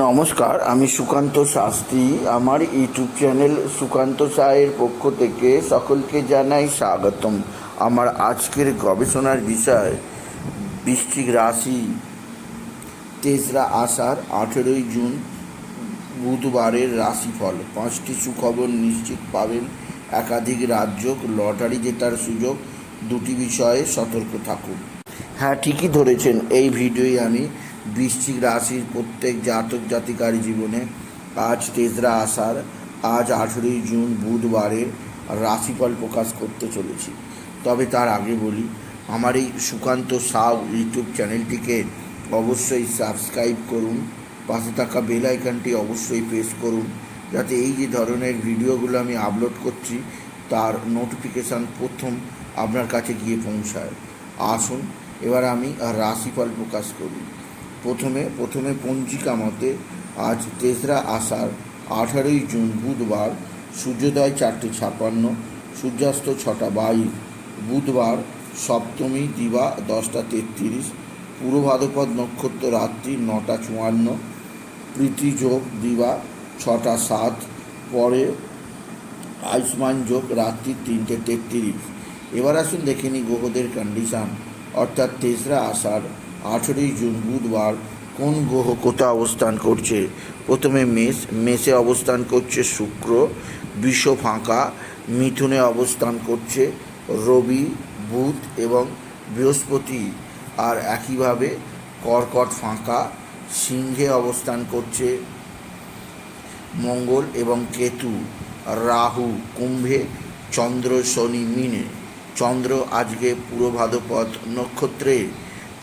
নমস্কার, আমি সুকান্ত শাস্ত্রী। আমার ইউটিউব চ্যানেল সুকান্ত সায়ের পক্ষ থেকে সকলকে জানাই স্বাগতম। আমার আজকের গবেষণার বিষয়, বৃশ্চিক রাশি, তেসরা আষাঢ়, আঠেরোই জুন, বুধবারের রাশিফল। পাঁচটি সুখবর নিশ্চিত পাবেন। একাধিক রাজ্য, লটারি জেতার সুযোগ, দুটি বিষয়ে সতর্ক থাকুন। হ্যাঁ ঠিকই ধরেছেন। এই ভিডিওই আমি বৃশ্চিক রাশির প্রত্যেক জাতক জাতিকার জীবনে আজ তেসরা আসার আজ আঠেরোই জুন বুধবারের রাশিফল প্রকাশ করতে চলেছি। তবে তার আগে বলি, আমার এই সুকান্ত সাউ ইউটিউব চ্যানেলটিকে অবশ্যই সাবস্ক্রাইব করুন, পাশে থাকা বেল আইকনটি অবশ্যই প্রেস করুন, যাতে এই যে ধরনের ভিডিওগুলো আমি আপলোড করছি, তার নোটিফিকেশান প্রথম আপনার কাছে গিয়ে পৌঁছায়। আসুন, এবার আমি রাশিফল প্রকাশ করি। প্রথমে প্রথমে পঞ্জিকা মতে আজ তেসরা আষাঢ়, আঠারোই জুন বুধবার, সূর্যোদয় চারটে ছাপান্ন, সূর্যাস্ত ছটা বাইশ, বুধবার সপ্তমী দিবা দশটা তেত্রিশ পূর্ব নক্ষত্র রাত্রি নটা চুয়ান্ন, প্রীতি যোগ দিবা ছটা সাত, পরে আয়ুষ্মান যোগ রাত্রি তিনটে তেত্রিশ। এবার আসুন দেখে নিই গ্রহদের কন্ডিশান অর্থাৎ তেসরা আষাঢ় আঠেরোই জুন বুধবার কোন গ্রহ কোথায় অবস্থান করছে? প্রথমে মেষ, মেষে অবস্থান করছে শুক্র বিষ ফাঁকা, মিথুনে অবস্থান করছে রবি, বুধ এবং বৃহস্পতি। আর একইভাবে কর্কট ফাঁকা, সিংহে অবস্থান করছে মঙ্গল এবং কেতু, রাহু, কুম্ভে, চন্দ্র, শনি, মিনে। চন্দ্র আজকে পূর্ব ভাদ্রপদ নক্ষত্রে।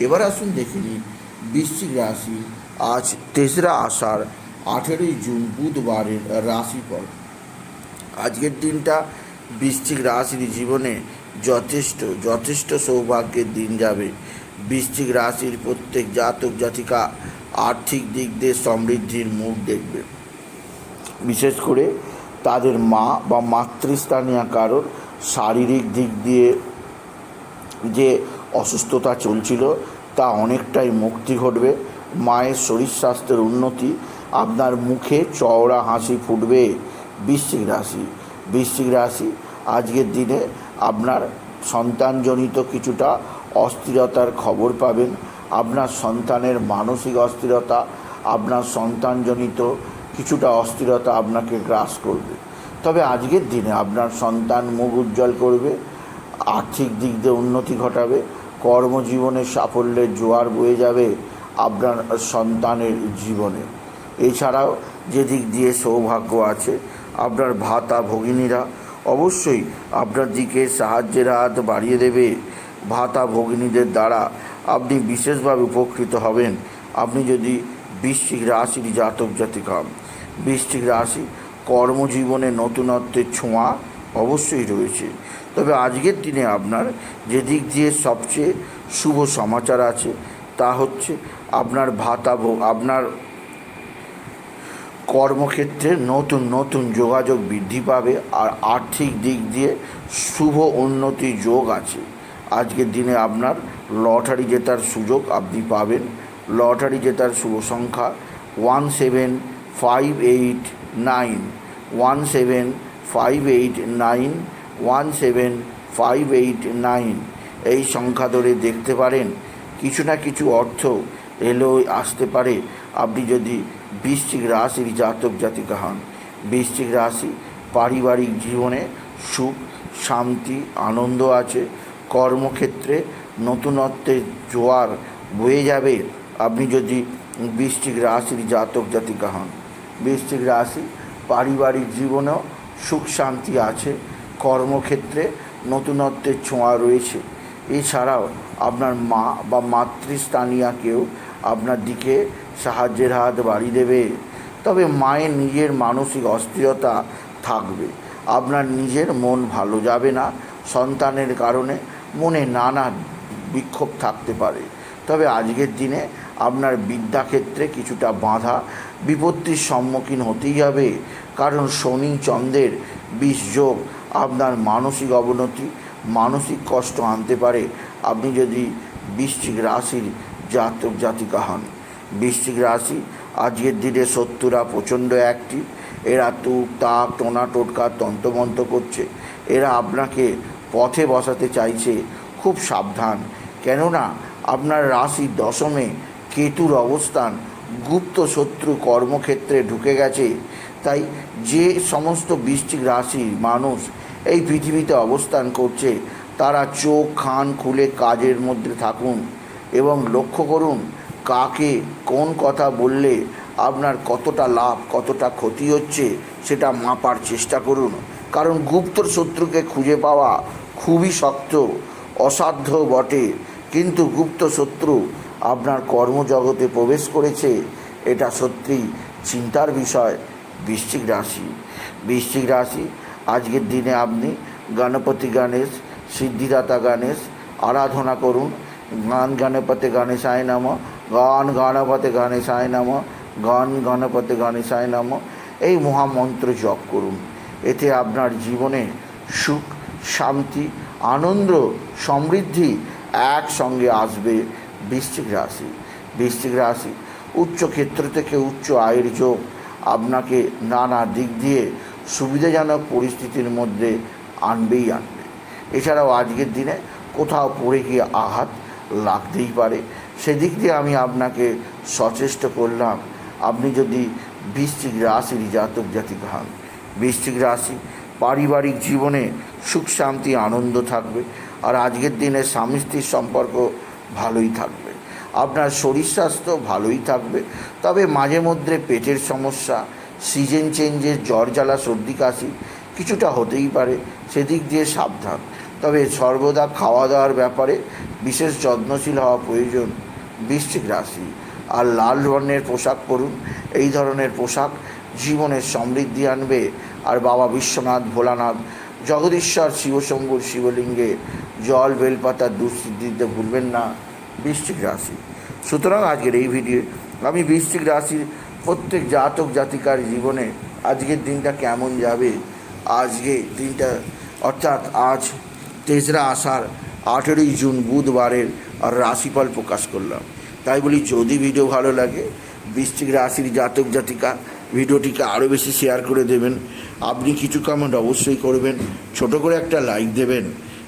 এবার আসুন দেখে নিই, বৃশ্চিক রাশি আজ তেসরা আষাঢ়, আঠেরোই জুন বুধবারের রাশিফল। আজকের দিনটা বৃশ্চিক রাশির জীবনে যথেষ্ট যথেষ্ট সৌভাগ্যের দিন যাবে। বৃশ্চিক রাশির প্রত্যেক জাতক জাতিকা আর্থিক দিক দিয়ে সমৃদ্ধির মুখ দেখবে। বিশেষ করে তাদের মা বা মাতৃস্থানীয় কারোর শারীরিক দিক দিয়ে যে অসুস্থতা চলছিল, তা অনেকটাই মুক্তি ঘটবে। মায়ের শরীর স্বাস্থ্যের উন্নতি, আপনার মুখে চওড়া হাসি ফুটবে। বৃশ্চিক রাশি বৃশ্চিক রাশি, আজকের দিনে আপনার সন্তানজনিত কিছুটা অস্থিরতার খবর পাবেন। আপনার সন্তানের মানসিক অস্থিরতা, আপনার সন্তানজনিত কিছুটা অস্থিরতা আপনাকে গ্রাস করবে। তবে আজকের দিনে আপনার সন্তান মুখ উজ্জ্বল করবে আর্থিক দিক দিয়ে উন্নতি ঘটাবে কর্মজীবনে সাফল্যের জোয়ার বয়ে যাবে আপনার সন্তানের জীবনে। এছাড়াও যে দিক দিয়ে সৌভাগ্য আছে, আপনার ভাতা ভগিনীরা অবশ্যই আপনার দিকে সাহায্যের হাত বাড়িয়ে দেবে। ভাতা ভগিনীদের দ্বারা আপনি বিশেষভাবে উপকৃত হবেন। আপনি যদি বৃশ্চিক রাশির জাতক জাতিক হন, বৃশ্চিক রাশি কর্মজীবনে নতুনত্বের ছোঁয়া অবশ্যই রয়েছে। তবে আজকের দিনে আপনার যে দিক দিয়ে সবচেয়ে শুভ সমাচার আছে, তা হচ্ছে আপনার ভাতা আপনার কর্মক্ষেত্রে নতুন নতুন যোগাযোগ বৃদ্ধি পাবে আর আর্থিক দিক দিয়ে শুভ উন্নতি যোগ আছে। আজকের দিনে আপনার লটারি জেতার সুযোগ আপনি পাবেন। লটারি জেতার শুভ সংখ্যা one seven five eight nine, one seven five eight nine one seven five eight nine এই সংখ্যা ধরে দেখতে পারেন। কিছু না কিছু অর্থ এলেও আসতে পারে। আপনি যদি বৃশ্চিক রাশির জাতক জাতিকা হন, বৃশ্চিক রাশি পারিবারিক জীবনে সুখ, শান্তি, আনন্দ আছে, কর্মক্ষেত্রে নতুনত্বের জোয়ার বয়ে যাবে। আপনি যদি বৃশ্চিক রাশির জাতক জাতিকা হন, বৃশ্চিক রাশি পারিবারিক জীবনেও সুখ শান্তি আছে, কর্মক্ষেত্রে নতুনত্বের ছোঁয়া রয়েছে। এছাড়াও আপনার মা বা মাতৃস্থানীয় কেউ আপনার দিকে সাহায্যের হাত বাড়িয়ে দেবে। তবে মায়ের নিজের মানসিক অস্থিরতা থাকবে। আপনার নিজের মন ভালো যাবে না। সন্তানের কারণে মনে নানা বিক্ষোভ থাকতে পারে। তবে আজকের দিনে আপনার বিদ্যাক্ষেত্রে কিছুটা বাধা বিপত্তির সম্মুখীন হতেই হবে। কারণ শনি চন্দ্রের বিষ যোগ আপনার মানসিক অবনতি, মানসিক কষ্ট আনতে পারে। আপনি যদি বৃশ্চিক রাশির জাতক জাতিকা হন, বৃশ্চিক রাশি আজকের দিনে শত্রুরা প্রচণ্ড অ্যাক্টিভ এরা তুক তাক টোনা, টোটকা, তন্ত্রমন্ত্র করছে। এরা আপনাকে পথে বসাতে চাইছে, খুব সাবধান। কেননা আপনার রাশির দশমে কেতুর অবস্থান গুপ্ত শত্রু কর্মক্ষেত্রে ঢুকে গেছে। তাই যে সমস্ত বৃশ্চিক রাশির মানুষ এই পৃথিবীতে অবস্থান করছে, তারা চোখ খান খুলে কাজের মধ্যে থাকুন এবং লক্ষ্য করুন কাকে কোন কথা বললে আপনার কতটা লাভ, কতটা ক্ষতি হচ্ছে সেটা মাপার চেষ্টা করুন। কারণ গুপ্ত শত্রুকে খুঁজে পাওয়া খুবই শক্ত, অসাধ্য বটে। কিন্তু গুপ্ত শত্রু আপনার কর্মজগতে প্রবেশ করেছে, এটা সত্যি চিন্তার বিষয়। বৃশ্চিক রাশি। বৃশ্চিক রাশি, আজকের দিনে আপনি গণপতি গণেশ, সিদ্ধিদাতা গণেশ, আরাধনা করুন। গান গণপতি গণেশায় নাম। গান গণপতি গণেশায় নাম। গান গণপতি গণেশায় নাম। এই মহামন্ত্র জপ করুন। এতে আপনার জীবনে সুখ, শান্তি, আনন্দ, সমৃদ্ধি একসঙ্গে আসবে। বৃশ্চিক রাশি। বৃশ্চিক রাশি, উচ্চ ক্ষেত্র থেকে উচ্চ আয়ের যোগ। আপনাকে নানা দিক দিয়ে সুবিধাজনক পরিস্থিতির মধ্যে আনবেই আনবে। এছাড়াও আজকের দিনে কোথাও পড়ে গিয়ে আঘাত লাগতেই পারে। সেদিক দিয়ে আমি আপনাকে সচেষ্ট করলাম, আপনি যদি বৃশ্চিক রাশির জাতক জাতিক হন। বৃশ্চিক রাশি, পারিবারিক জীবনে সুখ শান্তি, আনন্দ থাকবে। আর আজকের দিনে স্বামী স্ত্রীর সম্পর্ক ভালোই থাকবে। আপনার শরীর স্বাস্থ্য ভালোই থাকবে। তবে মাঝে মধ্যে পেটের সমস্যা, সিজন চেঞ্জের জ্বর, জ্বালা, সর্দি, কাশি কিছুটা হতেই পারে। সেদিক দিয়ে সাবধান। তবে সর্বদা খাওয়া দাওয়ার ব্যাপারে বিশেষ যত্নশীল হওয়া প্রয়োজন বৃশ্চিক রাশি। আর লাল বর্ণের পোশাক পরুন। এই ধরনের পোশাক জীবনের সমৃদ্ধি আনবে। আর বাবা বিশ্বনাথ, ভোলানাথ, জগদীশ্বর, শিবশম্ভুর, শিবলিঙ্গে জল, বেলপাতা দুঃসিদ্ধিতে ভুলবেন না, বৃশ্চিক রাশি। সুতরাং আজকের এই ভিডিও আমি বৃশ্চিক রাশির প্রত্যেক জাতক জাতিকার জীবনে আজকের দিনটা কেমন যাবে? আজকে দিনটা, অর্থাৎ আজ তেসরা আষাঢ়, আঠেরোই জুন বুধবারের আর রাশিফল প্রকাশ করলাম। তাই বলি, যদি ভিডিও ভালো লাগে, বৃশ্চিক রাশির জাতক জাতিকা ভিডিওটিকে আরও বেশি শেয়ার করে দেবেন। আপনি কিছু কমেন্ট অবশ্যই করবেন, ছোট করে একটা লাইক দেবেন।